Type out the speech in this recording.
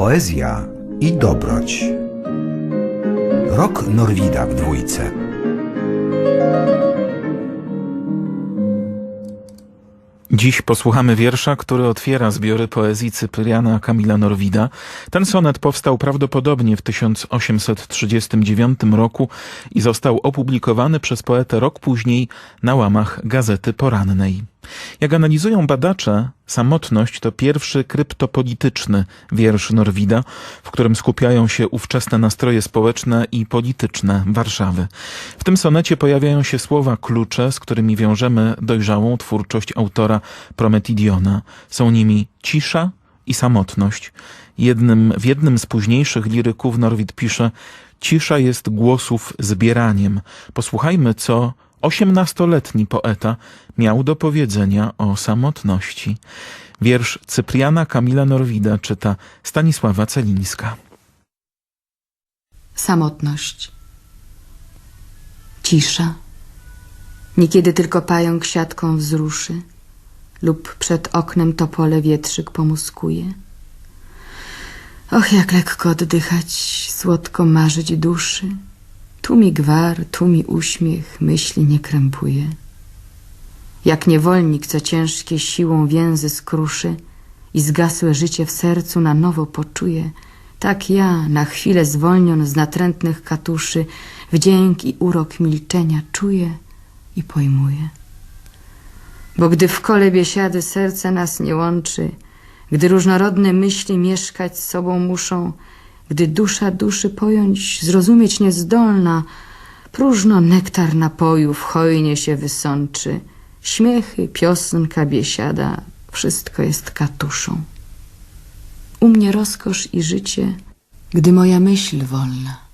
Poezja i dobroć. Rok Norwida w dwójce. Dziś posłuchamy wiersza, który otwiera zbiory poezji Cypriana Kamila Norwida. Ten sonet powstał prawdopodobnie w 1839 roku i został opublikowany przez poetę rok później na łamach Gazety Porannej. Jak analizują badacze, samotność to pierwszy kryptopolityczny wiersz Norwida, w którym skupiają się ówczesne nastroje społeczne i polityczne Warszawy. W tym sonecie pojawiają się słowa klucze, z którymi wiążemy dojrzałą twórczość autora Prometidiona. Są nimi cisza i samotność. Jednym, w jednym z późniejszych liryków Norwid pisze Cisza jest głosów zbieraniem. Posłuchajmy, co osiemnastoletni poeta miał do powiedzenia o samotności. Wiersz Cypriana Kamila Norwida czyta Stanisława Celińska. Samotność. Cisza. Niekiedy tylko pająk siatką wzruszy lub przed oknem topole wietrzyk pomuskuje. Och, jak lekko oddychać, słodko marzyć duszy. Tu mi gwar, tu mi uśmiech, myśli nie krępuje. Jak niewolnik, co ciężkie siłą więzy skruszy i zgasłe życie w sercu na nowo poczuje, tak ja, na chwilę zwolnion z natrętnych katuszy, wdzięk i urok milczenia czuję i pojmuję. Bo gdy w kole biesiady serce nas nie łączy, gdy różnorodne myśli mieszkać z sobą muszą, gdy dusza duszy pojąć, zrozumieć niezdolna, próżno nektar napojów hojnie się wysączy, śmiechy, piosenka, biesiada, wszystko jest katuszą. U mnie rozkosz i życie, gdy moja myśl wolna.